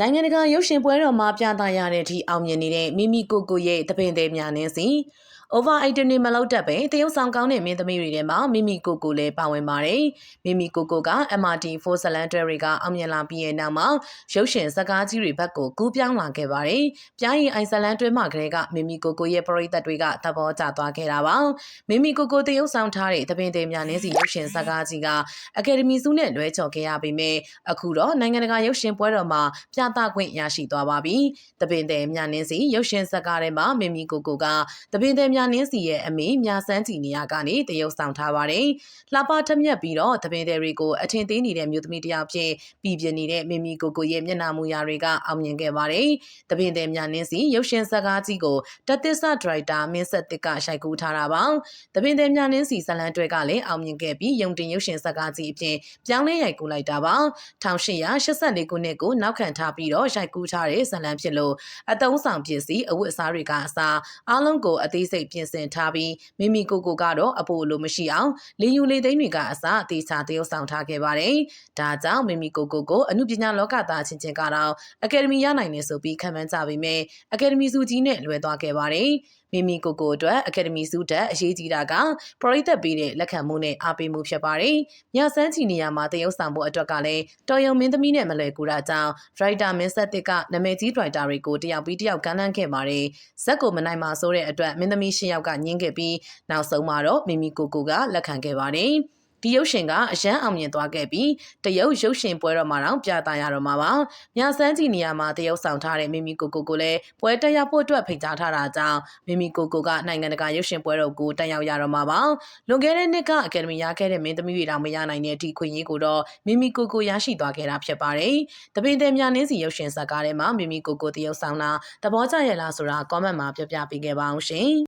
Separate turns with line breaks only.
နိုင်ငံတကာရုပ်ရှင်ပွဲတော်မှာပြသရတဲ့အထိအောင်မြင်နေတဲ့မိမိကိုကိုရဲ့တပင်သေးများနှင်းစီ over item တွေမလောက်တတ်ပဲတရုတ်ဆောင်ကောင်းတဲ့မင်းသမီးတွေထဲမှာမိမိကိုကိုလည်းပါဝင်ပါတယ်မိမိကိုကိုက MRT4 ဇလန်တွဲတွေကအောင်မြင်လာပြီးရဲ့နောက်မှာရုပ်ရှင်ဇာတ်ကားကြီးတွေဘက်ကိုကူးပြောင်းလာခဲ့ပါတယ်ပြားရင်အိုင်ဇလန်တွဲမှာကလေးကမိမိကိုကိုရဲ့ပရိသတ်တွေကသဘောကျသွားခဲ့တာပါမိမိကိုကိုတရုတ်ဆောင်ထားတဲ့တပင်သေးများနှင်းစီရုပ်ရှင်ဇာတ်ကားကြီးကအကယ်ဒမီဆုနဲ့လွဲချော်ခဲ့ရပေမဲ့အခုတော့နိုင်ငံတကာရုပ်ရှင်ပွဲတော်မှာပြသခွင့်ရရှိသွားပါပြီ။တပင်တဲ့မြနင်းစီရုပ်ရှင်ဇာတ်ကားထဲမှာမင်မီကိုကိုကတပင်တဲ့မြနင်းစီရဲ့အမေမြဆန်းကြည်နေရကနေတရုပ်ဆောင်ထားပါတယ်။လှပထက်မြက်ပြီးတော့တပင်တဲ့တွေကိုအထင်သေးနေတဲ့မြို့သမီးတစ်ယောက်ဖြင့်ပြည်ပြနေတဲ့မင်မီကိုကိုရဲ့မျက်နှာမူရာတွေကအောင်မြင်ခဲ့ပါတယ်။တပင်တဲ့မြနင်းစီရုပ်ရှင်ဇာတ်ကားကြီးကိုတသစ္စာဒရိုက်တာမင်းဆက်တစ်ကရှိုက်ကူးထားတာပါ။တပင်တဲ့မြနင်းစီဇလန်တွေကလည်းအောင်မြင်ခဲ့ပြီးရုံတင်ရုပ်ရှင်ဇာတ်ကားကြီးအပြင်ပြောင်းလဲရိုက်ကူးလိုက်တာပါ1884ခုနှစ်ကိုနောက်ခံထားပြီးတော့ရိုက်ကူးထားတဲ့ဇာတ်လမ်းဖြစ်လို့အတုံးဆောင်ပစ္စည်းအဝတ်အစားတွေကအစားအားလုံးကိုအသေးစိတ်ပြင်ဆင်ထားပြီးမိမိကိုကိုကတော့အပိုလိုမရှိအောင်လေယူလေသိန်းတွေကအစားအသေးချာတရုပ်ဆောင်ထားခဲ့ပါတယ်။ဒါကြောင့်မိမိကိုကိုကိုအမှုပညာလောကသားချင်းချင်းကတော့အကယ်ဒမီရနိုင်နေဆိုပြီးခံမှန်းကြပေမဲ့အကယ်ဒမီစုကြီးနဲ့လွဲသွားခဲ့ပါတယ်။မိမိကိုကိုအတွက်အကယ်ဒမီစုတက်အရေးကြီးတာကပရိသတ်ပေးတဲ့လက်ခံမှုနဲ့အားပေးမှုဖြစ်ပါတယ်။ညဆန်းချီနေရာမှာတရုပ်ဆောင်ဖို့အတွက်ကလည်းတော်ယုံမင်းသမီးနဲ့မလွယ်ကူတာကြောင့်ဒရိုက်တာမင်းဆက်တစ်ကနာမည်ကြီးဒရိုက်တာတွေကိုတယောက်ပြီးတယောက်ကမ်းလှမ်းခဲ့ပါတယ်။ဇက်ကိုမနိုင်မှာဆိုတဲ့အတွက်မင်းသမီးရှစ်ယောက်ကညင်းခဲ့ပြီးနောက်ဆုံးမှာတော့မိမိကိုကိုကလက်ခံခဲ့ပါတယ်။ဒီရုပ်ရှင်ကအရန်အောင်မြင်သွားခဲ့ပြီးတရုတ်ရုပ်ရှင်ပွဲတော်မှာတော့ပြသရတော့မှာပါ။မြဆန်းကြီးနေရာမှာတရုတ်ဆောင်ထားတဲ့မိမိကိုကိုကိုလည်းပွဲတက်ရောက်ဖို့အတွက်ဖိတ်ကြားထားတာကြောင့်မိမိကိုကိုကနိုင်ငံတကာရုပ်ရှင်ပွဲတော်ကိုတက်ရောက်ရတော့မှာပါ။လွန်ခဲ့တဲ့နှစ်ကအကယ်ဒမီရခဲ့တဲ့မင်းသမီးတွေတောင်မရနိုင်တဲ့အထိခွင့်ရေးကိုတော့မိမိကိုကိုရရှိသွားခဲ့တာဖြစ်ပါတယ်။တပင်တဲ့မြနင်းစီရုပ်ရှင်ဇာတ်ကားထဲမှာမိမိကိုကိုတရုတ်ဆောင်တာသဘောကျရဲ့လားဆိုတာ comment မှာပြောပြပေးခဲ့ပါအောင်ရှင်။